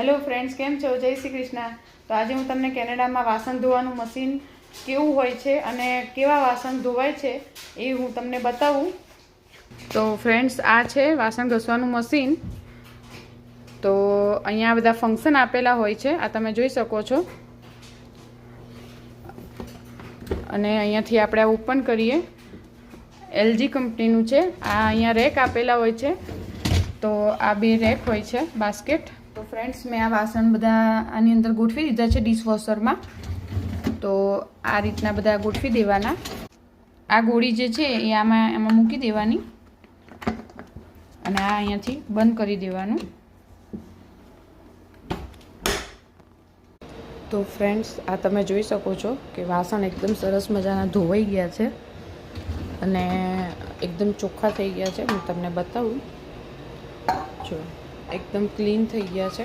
Hello friends કેમ છો? જય શ્રી કૃષ્ણ. તો આજે હું તમને કેનેડામાં વાસણ ધોવાનું મશીન કેવું હોય છે અને કેવા વાસણ ધોવાય છે એ હું તમને બતાવું. તો ફ્રેન્ડ્સ આ છે વાસણ ઘસવાનું મશીન તો અહીંયા બધા ફંક્શન આપેલા હોય છે. આ તમે જોઈ શકો છો. અને અહીંયાથી આપણે આ ઓપન કરીએ. એલજી કંપનીનું છે. આ અહીંયા રેક આપેલા હોય છે. તો આ બે રેક હોય છે બાસ્કેટ તો ફ્રેન્ડ્સ મેં આ વાસણ બધા આની અંદર ગોઠવી દીધા છે ડિશવોશરમાં તો આ રીતના બધા ગોઠવી દેવાના. આ ગોળી જે છે એ આમાં, એમાં મૂકી દેવાની. અને આ અહીંયાથી બંધ કરી દેવાનું. તો ફ્રેન્ડ્સ આ તમે જોઈ શકો છો કે વાસણ એકદમ સરસ મજાના ધોવાઈ ગયા છે. અને એકદમ ચોખ્ખા થઈ ગયા છે. હું તમને બતાવું. જો. એકદમ ક્લીન થઈ ગયા છે.